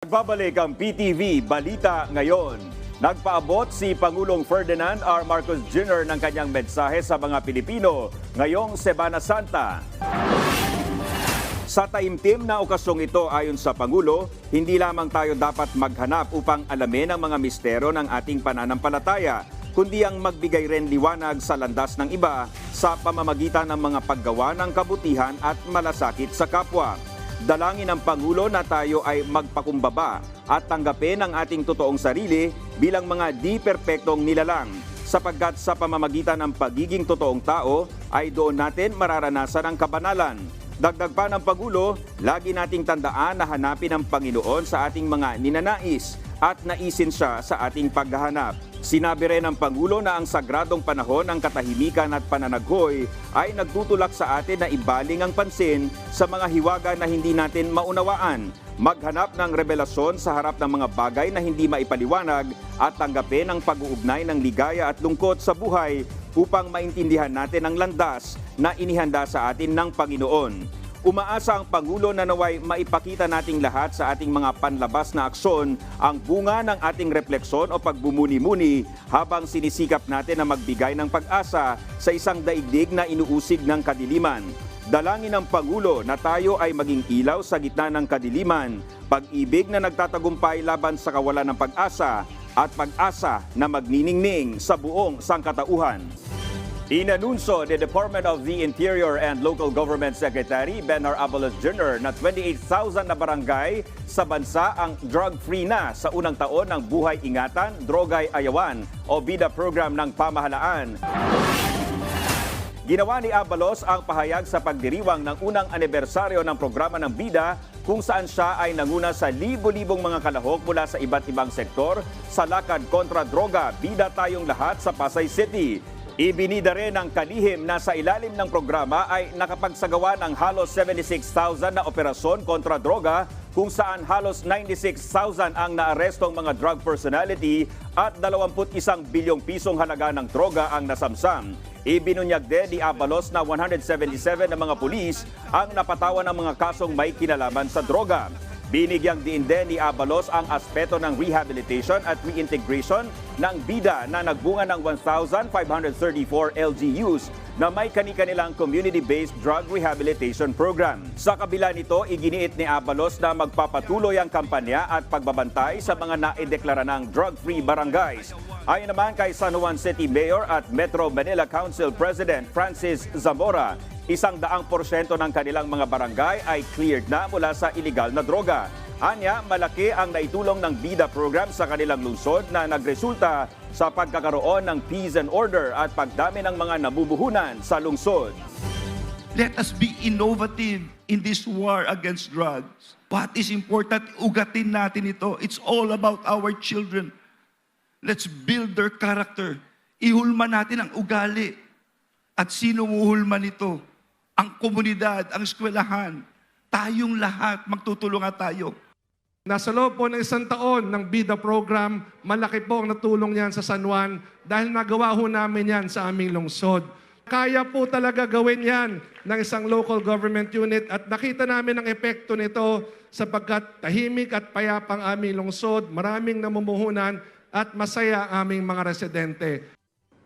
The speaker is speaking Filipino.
Nagbabalik ang PTV Balita ngayon. Nagpaabot si Pangulong Ferdinand R. Marcos Jr. ng kanyang mensahe sa mga Pilipino ngayong Semana Santa. Sa taimtim na okasyong ito ayon sa Pangulo, hindi lamang tayo dapat maghanap upang alamin ang mga mistero ng ating pananampalataya, kundi ang magbigay rin liwanag sa landas ng iba sa pamamagitan ng mga paggawa ng kabutihan at malasakit sa kapwa. Dalangin ng Pangulo na tayo ay magpakumbaba at tanggapin ang ating totoong sarili bilang mga di perpektong nilalang sapagkat sa pamamagitan ng pagiging totoong tao ay doon natin mararanasan ang kabanalan. Dagdag pa ng Pangulo, lagi nating tandaan na hanapin ang Panginoon sa ating mga ninanais at naisin siya sa ating paghahanap. Sinabi rin ng Pangulo na ang sagradong panahon ng katahimikan at pananaghoy ay nagtutulak sa atin na ibaling ang pansin sa mga hiwaga na hindi natin maunawaan, maghanap ng revelasyon sa harap ng mga bagay na hindi maipaliwanag at tanggapin ang pag-uugnay ng ligaya at lungkot sa buhay upang maintindihan natin ang landas na inihanda sa atin ng Panginoon. Umaasa ang Pangulo na naway maipakita nating lahat sa ating mga panlabas na aksyon ang bunga ng ating refleksyon o pagbumuni-muni habang sinisikap natin na magbigay ng pag-asa sa isang daigdig na inuusig ng kadiliman. Dalangin ng Pangulo na tayo ay maging ilaw sa gitna ng kadiliman, pag-ibig na nagtatagumpay laban sa kawalan ng pag-asa at pag-asa na magniningning sa buong sangkatauhan. Inanunso ni Department of the Interior and Local Government Secretary Benar Abalos Jr. na 28,000 na barangay sa bansa ang drug-free na sa unang taon ng Buhay Ingatan, Drogay Ayawan o BIDA program ng pamahalaan. Ginawa ni Abalos ang pahayag sa pagdiriwang ng unang anibersaryo ng programa ng BIDA kung saan siya ay nanguna sa libo-libong mga kalahok mula sa iba't ibang sektor sa lakad kontra droga, BIDA tayong lahat sa Pasay City. Ibinida rin ng kalihim na sa ilalim ng programa ay nakapagsagawa ng halos 76,000 na operasyon kontra droga kung saan halos 96,000 ang naarestong mga drug personality at 21 bilyong pisong halaga ng droga ang nasamsam. Ibinunyag din ni Abalos na 177 na mga pulis ang napatawan ng mga kasong may kinalaman sa droga. Binigyang diin din ni Abalos ang aspeto ng rehabilitation at reintegration ng bida na nagbunga ng 1,534 LGUs na may kani-kanilang community-based drug rehabilitation program. Sa kabila nito, iginiit ni Abalos na magpapatuloy ang kampanya at pagbabantay sa mga naideklara ng drug-free barangays. Ayon naman kay San Juan City Mayor at Metro Manila Council President Francis Zamora, isang daang porsyento ng kanilang mga barangay ay cleared na mula sa illegal na droga. Anya, malaki ang naitulong ng BIDA program sa kanilang lungsod na nagresulta sa pagkakaroon ng peace and order at pagdami ng mga nabubuhunan sa lungsod. Let us be innovative in this war against drugs. What is important, ugatin natin ito. It's all about our children. Let's build their character. Ihulma natin ang ugali. At sino uhulma nito? Ang komunidad, ang eskwelahan. Tayong lahat, magtutulungan tayo. Nasa loob po ng isang taon ng BIDA program, malaki po ang natulong niyan sa San Juan dahil nagawa ho namin yan sa aming lungsod. Kaya po talaga gawin yan ng isang local government unit at nakita namin ang epekto nito sapagkat tahimik at payapang aming lungsod, maraming namumuhunan at masaya aming mga residente.